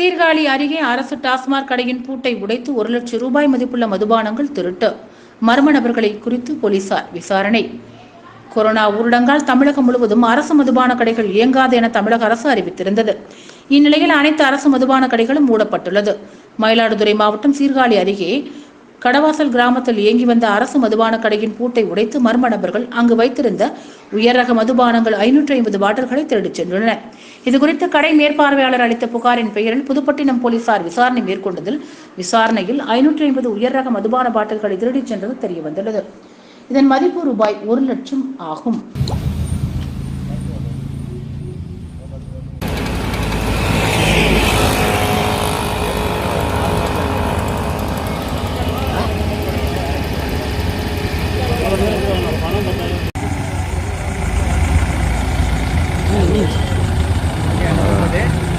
சீர்காழி அருகே அரசு டாஸ்மாக் கடையின் பூட்டை உடைத்து ஒரு லட்சம் ரூபாய் மதிப்புள்ள மதுபானங்கள் திருட்டு. மர்ம நபர்களை குறித்து போலீசார் விசாரணை. கொரோனா ஊரடங்கால் தமிழகம் முழுவதும் அரசு மதுபான கடைகள் இயங்காது என தமிழக அரசு அறிவித்திருந்தது. இந்நிலையில் அனைத்து அரசு மதுபான கடைகளும் மூடப்பட்டுள்ளது. மயிலாடுதுறை மாவட்டம் சீர்காழி அருகே கடவாசல் கிராமத்தில் இயங்கி வந்த அரசு மதுபான கடையின் பூட்டை உடைத்து மர்ம நபர்கள் அங்கு வைத்திருந்த உயர் ரக மதுபானங்கள் ஐநூற்றி ஐம்பது பாட்டில்களை திருடிச் சென்றுள்ளனர் இதுகுறித்து கடை மேற்பார்வையாளர் அளித்த புகாரின் பெயரில் புதுப்பட்டினம் போலீசார் விசாரணை மேற்கொண்டதில் விசாரணையில் ஐநூற்றி ஐம்பது உயர் ரக மதுபான பாட்டில்களை திருடிச் சென்றது தெரியவந்துள்ளது. இதன் மதிப்பு ரூபாய் ஒரு லட்சம் ஆகும். Quer ah. poder?